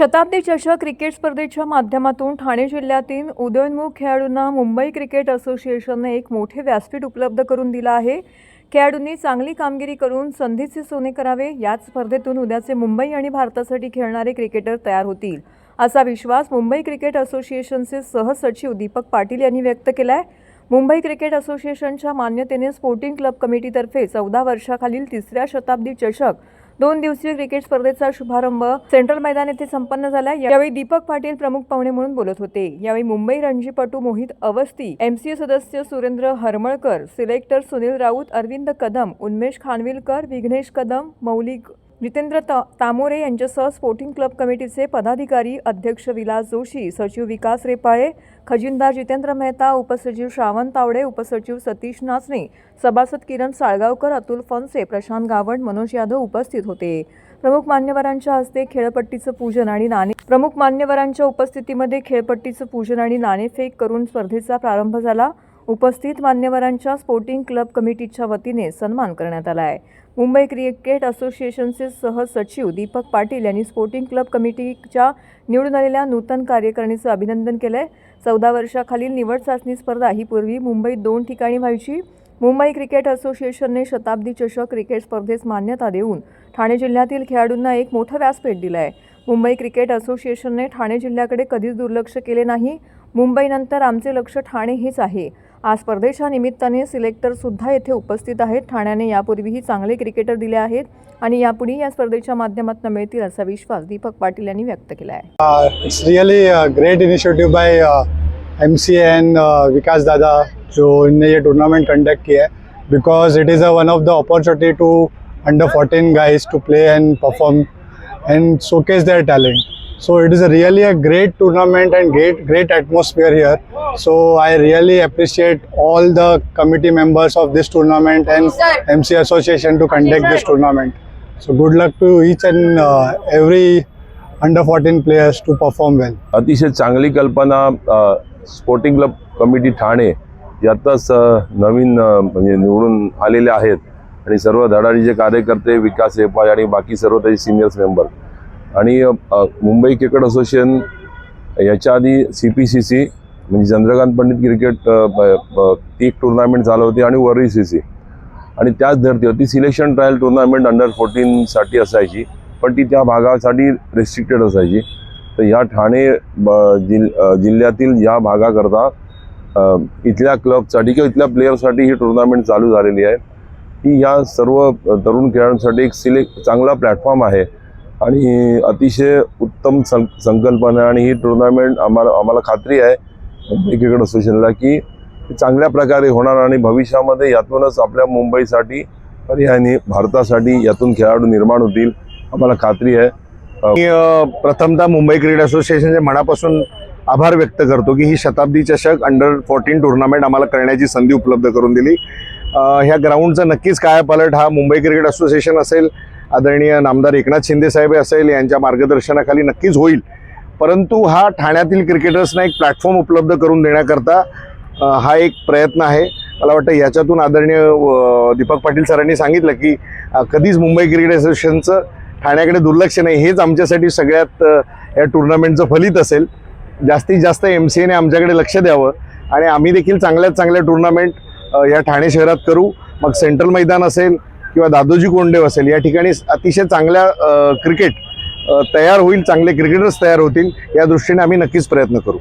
शताब्दी चषक क्रिकेट स्पर्धेच्या माध्यमातून ठाणे जिल्ह्यातील उदयोन्मुख खेळाडूंना मुंबई क्रिकेट असोसिएशनने एक मोठे व्यासपीठ उपलब्ध करून दिलं आहे. खेळाडूंनी चांगली कामगिरी करून संधीचे सोने करावे याच स्पर्धेतून उद्याचे मुंबई आणि भारतासाठी खेळणारे क्रिकेटर तयार होतील. असा विश्वास मुंबई क्रिकेट असोसिएशनचे सहसचिव दीपक पाटील यांनी व्यक्त केला आहे मुंबई क्रिकेट असोसिएशनच्या मान्यतेने स्पोर्टिंग क्लब कमिटीतर्फे चौदा वर्षाखालील तिसऱ्या शताब्दी चषक दोन दिवसीय क्रिकेट स्पर्धेचा शुभारंभ सेंट्रल मैदान येथे संपन्न झाला. यावेळी दीपक पाटील प्रमुख पाहुणे म्हणून बोलत होते. यावेळी मुंबई रणजीपटू मोहित अवस्थी एमसीए सदस्य सुरेंद्र हरमळकर सिलेक्टर सुनील राऊत अरविंद कदम उन्मेष खानविलकर विघ्नेश कदम मौलिक जितेंद्र ता- तामोरे यांच्यासह स्पोर्टिंग क्लब कमिटीचे पदाधिकारी अध्यक्ष विलास जोशी सचिव विकास रेपाळे खजिनदार जितेंद्र मेहता उपसचिव श्रावण तावडे उपसचिव सतीश नाचणे सभासद किरण साळगावकर अतुल फनसे प्रशांत गावड मनोज यादव उपस्थित होते. प्रमुख मान्यवरांच्या हस्ते खेळपट्टीचं पूजन आणि नाणे प्रमुख मान्यवरांच्या उपस्थितीमध्ये खेळपट्टीचं पूजन आणि नाणेफेक करून स्पर्धेचा प्रारंभ झाला. उपस्थित मान्यवरांच्या स्पोर्टिंग क्लब कमिटीच्या वतीने सन्मान करण्यात आला आहे. मुंबई क्रिकेट असोसिएशनचे सहसचिव दीपक पाटील यांनी स्पोर्टिंग क्लब कमिटीच्या निवडून आलेल्या नूतन कार्यकारिणीचं अभिनंदन केलं आहे चौदा वर्षाखालील निवड चाचणी स्पर्धा ही पूर्वी मुंबईत दोन ठिकाणी व्हायची. मुंबई क्रिकेट असोसिएशनने शताब्दी चषक क्रिकेट स्पर्धेस मान्यता देऊन ठाणे जिल्ह्यातील खेळाडूंना एक मोठं व्यासपीठ दिलं आहे मुंबई क्रिकेट असोसिएशनने ठाणे जिल्ह्याकडे कधीच दुर्लक्ष केले नाही. मुंबईनंतर आमचे लक्ष ठाणे हेच आहे. आज स्पर्धेच्या निमित्ताने सिलेक्टरसुद्धा येथे उपस्थित आहेत. ठाण्याने यापूर्वीही चांगले क्रिकेटर दिले आहेत आणि यापुढे या स्पर्धेच्या माध्यमातून मिळतील असा विश्वास दीपक पाटील यांनी व्यक्त केला आहे. It's really great initiative by M C N Vikas दादा जो इनने ये टूर्नामेंट कंडक्ट किया है. Because it is a one of the opportunity to under fourteen guys to play and perform and showcase their talent So it is a really a great tournament and great great atmosphere here. So I really appreciate all the committee members of this tournament and MC Association to conduct this tournament. So good luck to each and uh, every under 14 players to perform well. अतिशय चांगली कल्पना अ, sporting club committee Thane यातच अ, नवीन अ, म्हणजे निवडून आलेले आहेत आणि सर्व धडाडीचे कार्यकर्ते विकास रेपाळे आणि बाकी सर्व त्याचे सिनियर्स मेंबर आणि मुंबई क्रिकेट असोसिएशन याच्या आधी सी पी सी सी म्हणजे चंद्रकांत पंडित क्रिकेट ब- ब- एक टुर्नामेंट झालं होती आणि वरळी सी सी. आणि त्याच धर्तीवर होती. सिलेक्शन ट्रायल टुर्नामेंट अंडर फोर्टीनसाठी असायची पण ती त्या भागासाठी रेस्ट्रिक्टेड असायची. तर या ठाणे ब- जिल जिल्ह्यातील या भागाकरता इथल्या क्लबसाठी किंवा इथल्या प्लेयरसाठी ही टुर्नामेंट चालू झालेली आहे. ही या सर्व तरुण खेळाडूंसाठी एक सिलेक्ट चांगला प्लॅटफॉर्म आहे. आणि अतिशय उत्तम सं संकल्पना आणि ही टुर्नामेंट आम्हाला आम्हाला खात्री आहे मुंबई क्रिकेट असोसिएशनला की चांगल्या प्रकारे होणार आणि भविष्यामध्ये यातूनच आपल्या मुंबईसाठी पर्यायाने भारतासाठी यातून खेळाडू निर्माण होतील आम्हाला खात्री आहे. मी प्रथमतः मुंबई क्रिकेट असोसिएशनच्या मनापासून आभार व्यक्त करतो की ही शताब्दी चषक अंडर फोर्टीन टुर्नामेंट आम्हाला करण्याची संधी उपलब्ध करून दिली. ह्या ग्राउंडचा नक्कीच कायापालट हा मुंबई क्रिकेट असोसिएशन असेल आदरणीय नामदार एकनाथ शिंदे साहेब असेल यांच्या मार्गदर्शनाखाली नक्कीच होईल. परंतु हा ठाण्यातील क्रिकेटर्सना एक प्लॅटफॉर्म उपलब्ध करून देण्याकरता हा एक प्रयत्न आहे. मला वाटतं याच्यातून आदरणीय दीपक पाटील सरांनी सांगितलं की कधीच मुंबई क्रिकेट असोसिएशनचं ठाण्याकडे दुर्लक्ष नाही. हेच आमच्यासाठी सगळ्यात या टुर्नामेंटचं फलित असेल. जास्तीत जास्त एम सी एने आमच्याकडे लक्ष द्यावं आणि आम्ही देखील चांगल्यात चांगल्या टुर्नामेंट या ठाणे शहरात करू. मग सेंट्रल मैदान असेल किंवा दादोजी कोंडेव असेल या ठिकाणी अतिशय चांगल्या क्रिकेट तयार होईल चांगले क्रिकेटर्स तयार होतील या दृष्टीने आम्ही नक्कीच प्रयत्न करू.